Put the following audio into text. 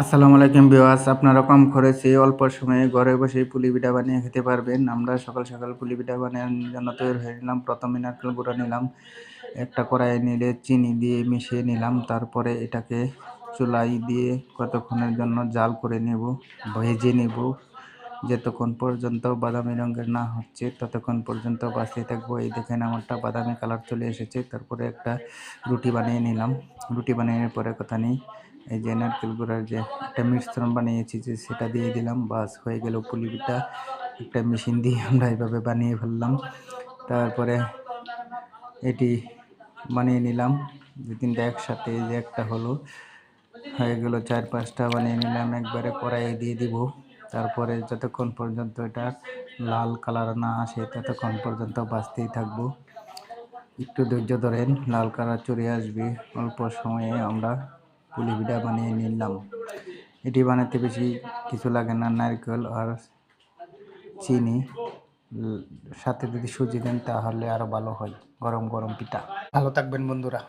আসসালামু আলাইকুম বিওয়াস আপনারা কম খরচে অল্প সময়ে ঘরে বসে পুলি পিঠা বানিয়ে খেতে পারবেন। আমরা সকাল সকাল পুলি পিঠা বানানোর জন্য তৈরি হয়ে নিলাম, প্রথমে নারকেল গুঁড়ো নিলাম, একটা কড়াইয়ে নিলে চিনি দিয়ে মিশিয়ে নিলাম, তারপরে এটাকে চুলাই দিয়ে কতক্ষণের জন্য জাল করে নেব, ভেজে নেব। যতক্ষণ পর্যন্ত বাদামি রঙের না হচ্ছে, ততক্ষণ পর্যন্ত বাঁচতে থাকব। এই দেখেন আমারটা বাদামি কালার চলে এসেছে, তারপরে একটা রুটি বানিয়ে নিলাম। রুটি বানিয়ে পরে কথা নেই। এই যে নারকেল গুঁড়ার যে একটা মিশ্রণ বানিয়েছি যে সেটা দিয়ে দিলাম, বাস হয়ে গেল পুলি পিঠা একটা মেশিন দিয়ে আমরা এইভাবে বানিয়ে ফেললাম। তারপরে এটি বানিয়ে নিলাম। দু তিনটা একসাথে যে একটা হলো। হয়ে গেল চার পাঁচটা বানিয়ে নিলাম। একবারে কড়াইয়ে দিয়ে দিব। তারপরে যতক্ষণ পর্যন্ত এটা লাল কালার না আসে, ততক্ষণ পর্যন্ত বাঁচতেই থাকব। একটু ধৈর্য ধরেন, লাল কালার চলে আসবে। অল্প সময়ে আমরা পুলি পিঠা বানিয়ে নিলাম। এটি বানাতে বেশি কিছু লাগে না, নারকেল আর চিনি। সাথে যদি সুজি দেন তাহলে আরও ভালো হয়, গরম গরম পিঠা। ভালো থাকবেন বন্ধুরা।